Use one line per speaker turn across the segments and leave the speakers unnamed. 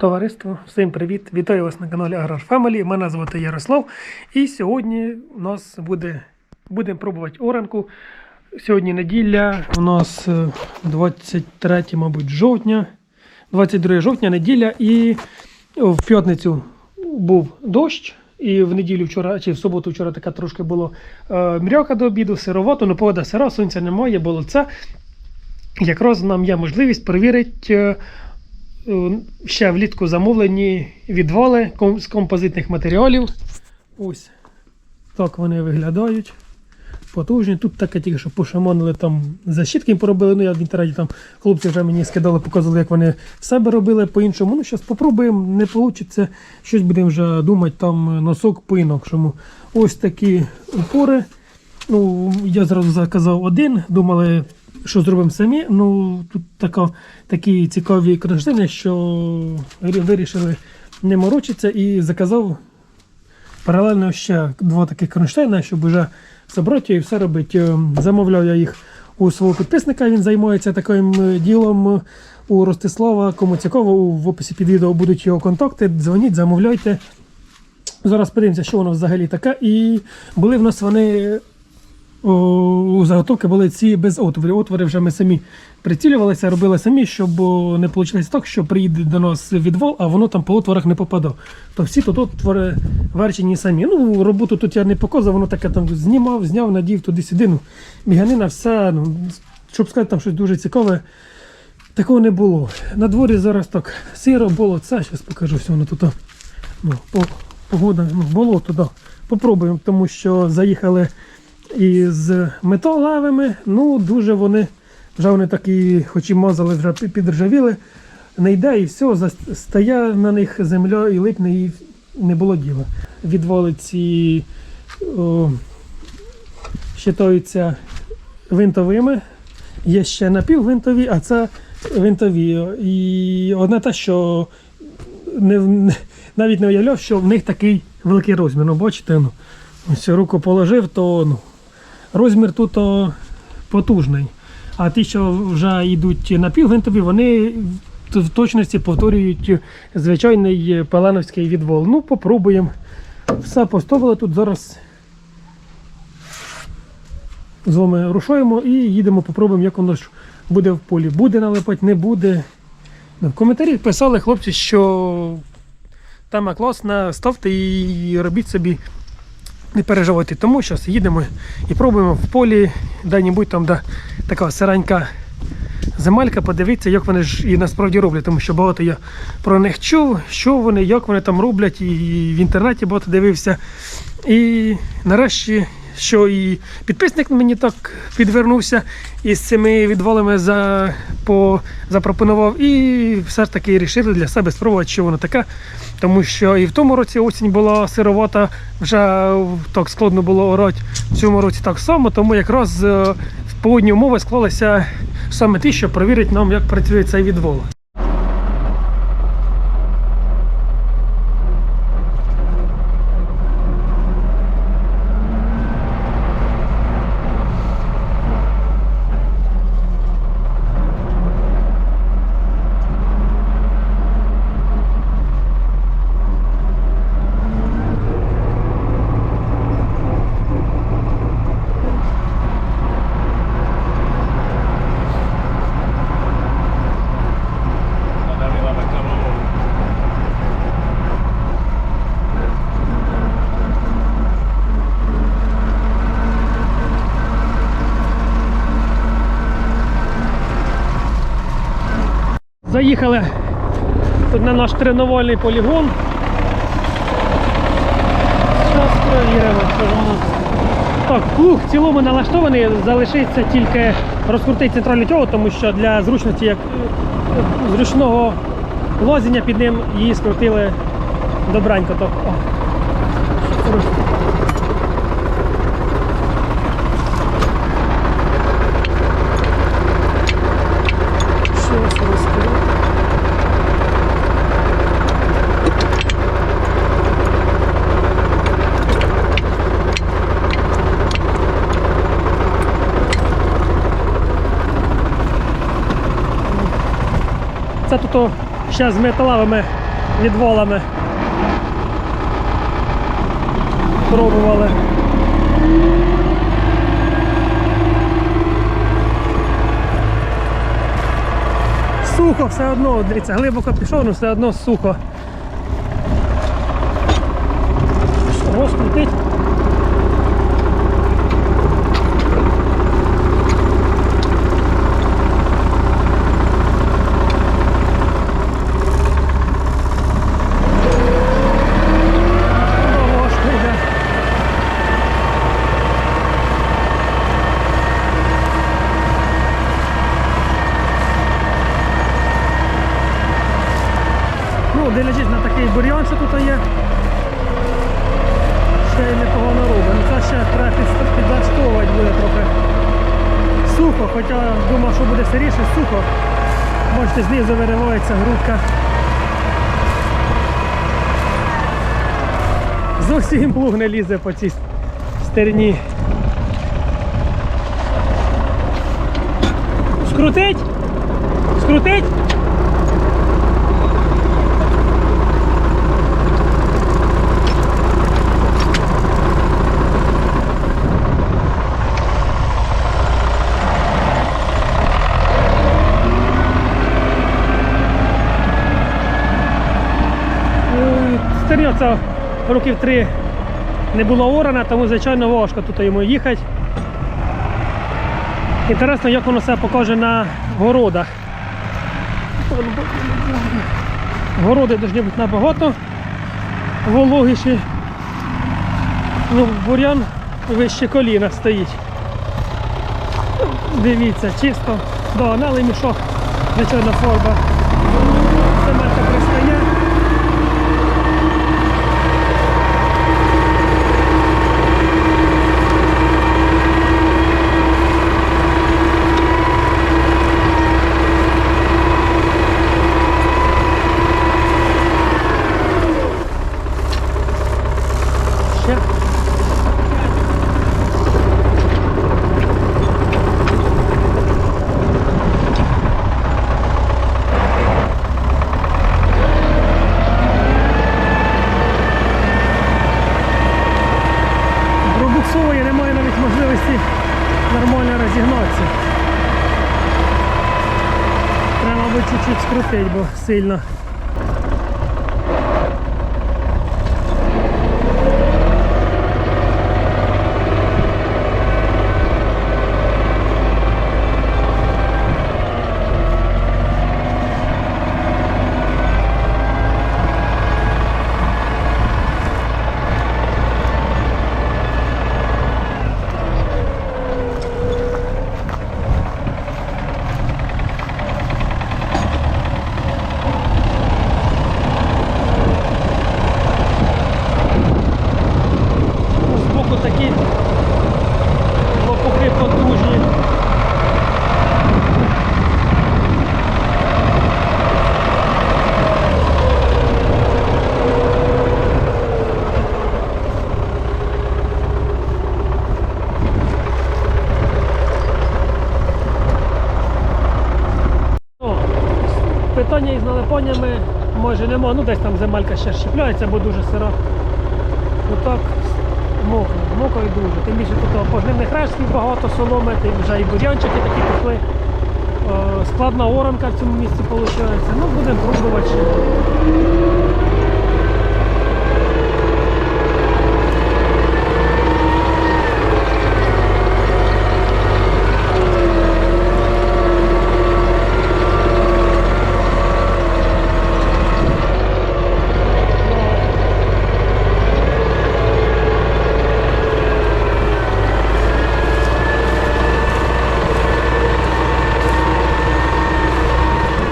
Товариство, всім привіт! Вітаю вас на каналі Аграр Family. Мене звати Ярослав. І сьогодні у нас буде будемо пробувати оранку. Сьогодні неділя, у нас е, 23, мабуть, жовтня, 22 жовтня, неділя, і в п'ятницю був дощ. І в неділю вчора, чи в суботу вчора така трошки було е, мряка до обіду, сировато, ну погода сира, сонця немає, було це. Якраз нам є можливість перевірити е, е, ще влітку замовлені відвали з композитних матеріалів. Ось так вони виглядають. Потужні. Тут таке тільки що пошаманили там защітки поробили. Ну я в інтернеті там хлопці вже мені скидали, показували, як вони себе робили по-іншому. Ну, зараз спробуємо, не вийде. Щось будемо вже думати, там носок по-інакшому. Ось такі упори. Ну, я зразу заказав один, думали, що зробимо самі. Ну, тут така, такі цікаві кронштейни, що вирішили не морочитися і заказав паралельно ще два таких кронштейна, щоб вже забрати і все робити. Е, Замовляв я їх у свого підписника, він займається таким е, ділом е, у Ростислава. Кому цікаво, в описі під відео будуть його контакти. Дзвоніть, замовляйте. Зараз подивимося, що воно взагалі таке. І були в нас вони у заготовки були ці без отворів. Отвори вже ми самі прицілювалися, робили самі, щоб не вийшло так, що приїде до нас відвол, а воно там по отворах не попадав. То всі тут отвори верчені самі. Ну, роботу тут я не показував, воно таке там знімав, зняв, надів туди-сюди. Ну, біганина, все. Ну, щоб сказати, там щось дуже цікаве. Такого не було. На дворі зараз так сиро було, це зараз покажу, що воно тут. Ну, по, погода, ну, болото, да. Попробуємо, тому що заїхали із металевими. Ну, дуже вони, вже вони такі, хоч і мазали, вже підржавіли. Не йде і все, стає на них земля і липне, і не було діла. Відвали ці о, вважаються винтовими. Є ще напіввинтові, а це винтові. І одне те, що не- навіть не уявляв, що в них такий великий розмір. Ну, бачите, ну, ось руку положив, то ну, розмір тут потужний. А ті, що вже йдуть напівгвинтові, вони в- точності повторюють звичайний паленовський відвол. Ну, попробуємо. Все поставили тут зараз. З вами рушаємо і їдемо, попробуємо, як воно ж буде в полі. Буде налипати, не буде. Ну, В коментарях писали хлопці, що тема класна, ставте і робіть собі, не переживайте. Тому зараз їдемо і пробуємо в полі, де-небудь там, де така сиранька земелька, подивитися, як вони ж і насправді роблять, тому що багато я про них чув, що вони, як вони там роблять, і в інтернеті багато дивився. І нарешті, що і підписник мені так підвернувся із цими відвалами за, по, запропонував, і все ж таки вирішили для себе спробувати, що воно таке. Тому що і в тому році осінь була сировата, вже так складно було орати. В цьому році так само, тому якраз е, погодні умови склалися саме ті, що перевірить нам, як працює цей відвол. Заїхали тут на наш тренувальний полігон. Зараз перевіримо, що нас. Так, плуг в цілому налаштований, залишиться тільки розкрутити центральну тягу, тому що для зручності як е, зручного лозіння під ним її скрутили добранько. Так, Це тут ще з металевими відвалами. Пробували. Сухо все одно, дивіться, глибоко пішов, але все одно сухо. Розкрутить. Важко йде. Ну, дивлячись на такий бур'ян, що тут є. Ще й непогано робить. Ну це ще треба підлаштовувати буде трохи. Сухо, хоча думав, що буде сиріше, сухо. Бачите, знизу виривається грудка. Зовсім плуг не лізе по цій стерні. Скрутить? Скрутить? Е, Це років три не була орана, тому звичайно важко тут йому їхати. Інтересно, як воно себе покаже на городах. Городи повинні бути набагато вологіші. Ну, бурян вище коліна стоїть. Дивіться, чисто. Да, налий мішок, звичайно, форба. Розігнатися. Треба, мабуть, чуть-чуть скрутить, бо сильно. Збоку такі лопухи потужні. О, Питання із налипаннями може нема, ну десь там земелька ще щепляється, бо дуже сира. Отак мокро, мокро і дуже. Тим більше тут погнивних рештків багато соломи, тим вже і бур'янчики такі пішли. Складна оранка в цьому місці виходить. Ну, будемо пробувати.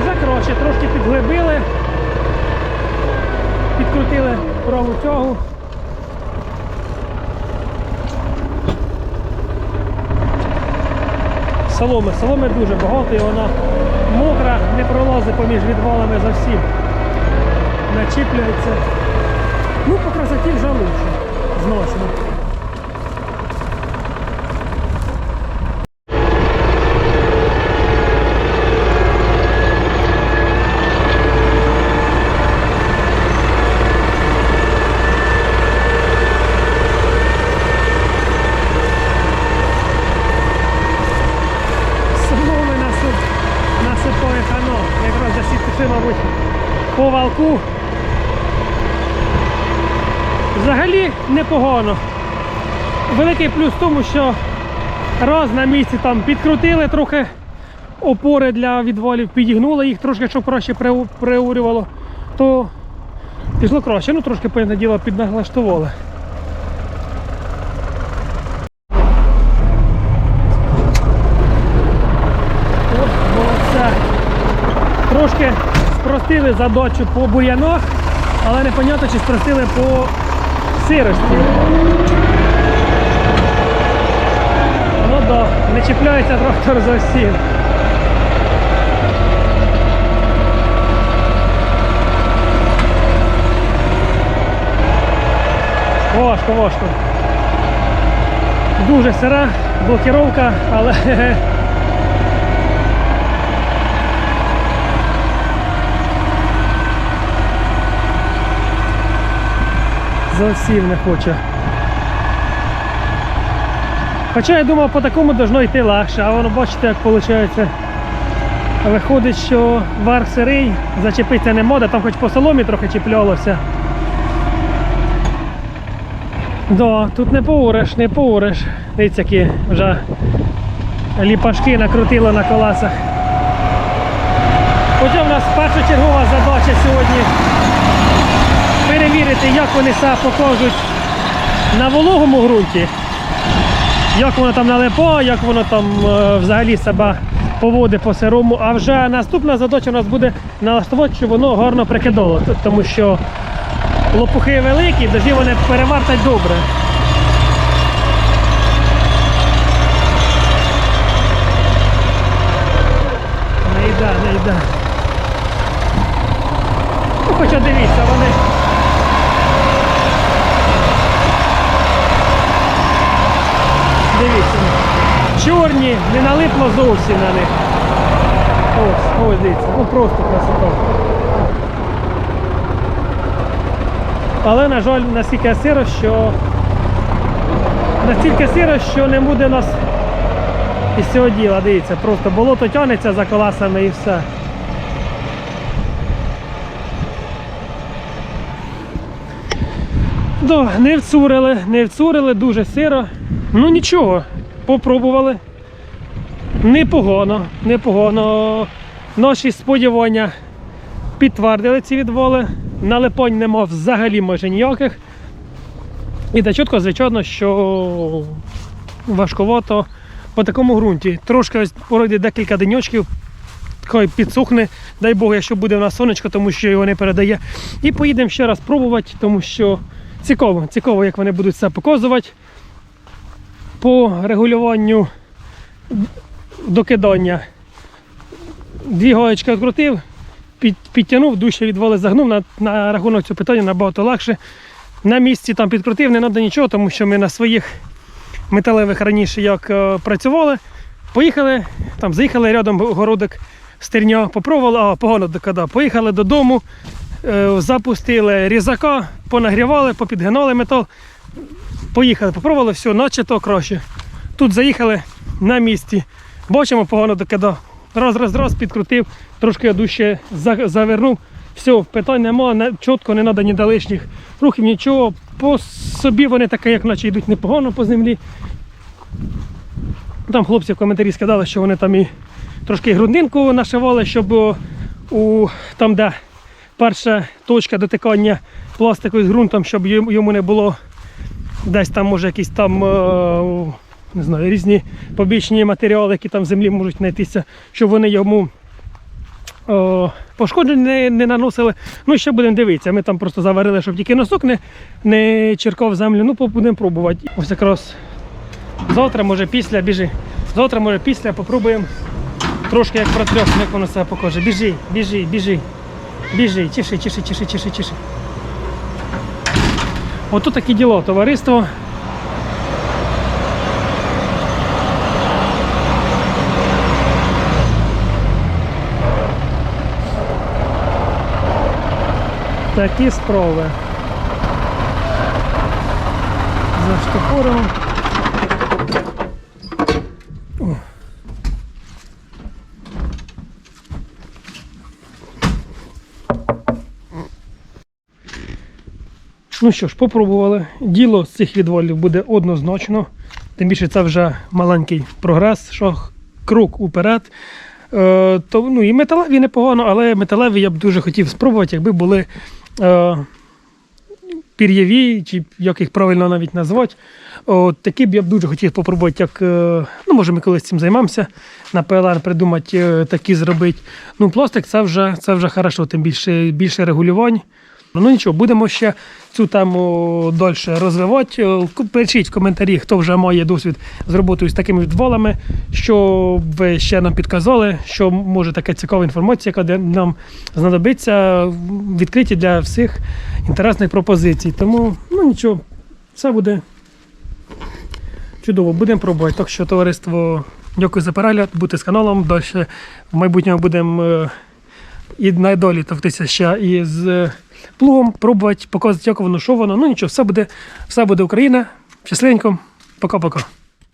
Вже коротше, трошки підглибили, підкрутили праву тягу. Соломи. Соломи дуже багато і вона мокра, не пролазить поміж відвалами за всім. Начіплюється. Ну, по красоті вже лучше. Значно. Перший, мабуть, по валку. Взагалі непогано. Великий плюс в тому, що раз на місці там підкрутили трохи опори для відвалів, підігнули їх трошки, щоб краще приурювало, то пішло краще. Ну трошки, певне діло, піднаглаштували. От, молодця. Трошки спростили задачу по бур'янах, але непонятно, чи спростили по сирості. Ну да, не чіпляється трактор зовсім. Важко, важко. Дуже сира блокіровка, але зовсім не хоче. Хоча я думав, по такому должно йти легше, а воно бачите, як виходить. Виходить, що вар сирий, зачепитися не може, там хоч по соломі трохи чіплялося. Да, тут не поуриш, не поуриш. Дивіться, які вже ліпашки накрутило на колесах. Хоча в нас першочергова задача сьогодні перевірити, як вони себе покажуть на вологому ґрунті, як воно там налипає, як воно там е, взагалі себе поводить по сирому. А вже наступна задача у нас буде налаштувати, щоб воно гарно прикидало, тому що лопухи великі, дожі вони перевартать добре. Не йде, не йде. Ну, хоча дивіться, вони. Дивіться. Чорні, не налипло зовсім на них. Ось, ось дивіться, ну просто красота. Але, на жаль, настільки сиро, що настільки сиро, що не буде нас із цього діла. Дивіться, просто болото тягнеться за колесами і все. Да, не вцурили, не вцурили, дуже сиро. Ну нічого, попробували. Непогано, непогано. Наші сподівання підтвердили ці відволи. Налипань нема взагалі майже ніяких. І та чітко, звичайно, що важковато по такому ґрунті. Трошки ось пройде декілька деньочків, хай підсухне, дай Бог, якщо буде в нас сонечко, тому що його не передає. І поїдемо ще раз пробувати, тому що цікаво, цікаво, як вони будуть це показувати. По регулюванню докидання. Дві гаєчки відкрутив, під, підтягнув, дужче відвали загнув. На, на рахунок цього питання набагато легше. На місці там підкрутив, не треба нічого, тому що ми на своїх металевих раніше як е, працювали. Поїхали, там заїхали рядом городик стерня, попробували, а погано докидав. Поїхали додому, е, запустили різака, понагрівали, попідгинали метал. Поїхали, попробували, все, наче то краще. Тут заїхали на місці. Бачимо, погано докидав. Раз, раз, раз, підкрутив, трошки я дужче завернув. Все, питань нема, не, чітко не треба ні до лишніх рухів, нічого. По собі вони таке, як наче йдуть непогано по землі. Там хлопці в коментарі сказали, що вони там і трошки грудинку нашивали, щоб у, там, де перша точка дотикання пластику з ґрунтом, щоб йому не було десь там, може, якісь там е, не знаю, різні побічні матеріали, які там в землі можуть знайтися, щоб вони йому о, пошкоджень не, не наносили. Ну ще будемо дивитися. Ми там просто заварили, щоб тільки носок не, не черкав землю. Ну, будемо пробувати. Ось якраз завтра, може після, біжи. Завтра, може після попробуємо трошки як протрьох, як воно себе покаже. Біжи, біжи, біжи. Біжи, тіши, тіши, тіши, тіши, тіши. Ото таке діло, товариство. Такі справи. Заштопоримо. Ну що ж, попробували. Діло з цих відвалів буде однозначно. Тим більше це вже маленький прогрес, що крок уперед. Е, то, ну, і металеві непогано, але металеві я б дуже хотів спробувати, якби були е, пір'єві, чи як їх правильно навіть назвати. От, такі б я б дуже хотів попробувати, як, е, ну, може, ми колись цим займаємося, на ПЛН придумати е, такі зробити. Ну, пластик це вже, це вже хорошо, тим більше, більше регулювань. Ну нічого, будемо ще цю тему далі розвивати. Е, Пишіть в коментарі, хто вже має досвід з роботою з такими відвалами, що ви ще нам підказали, що може така цікава інформація, яка нам знадобиться, відкриті для всіх інтересних пропозицій. Тому ну нічого, все буде чудово, будемо пробувати. Так що, товариство, дякую за перегляд, будьте з каналом. Далі в майбутньому будемо. е, і найдолі товктися ще із плугом, пробувати, показувати, як воно, що воно. Ну нічого, все буде, все буде Україна. Щасливенько. Пока-пока.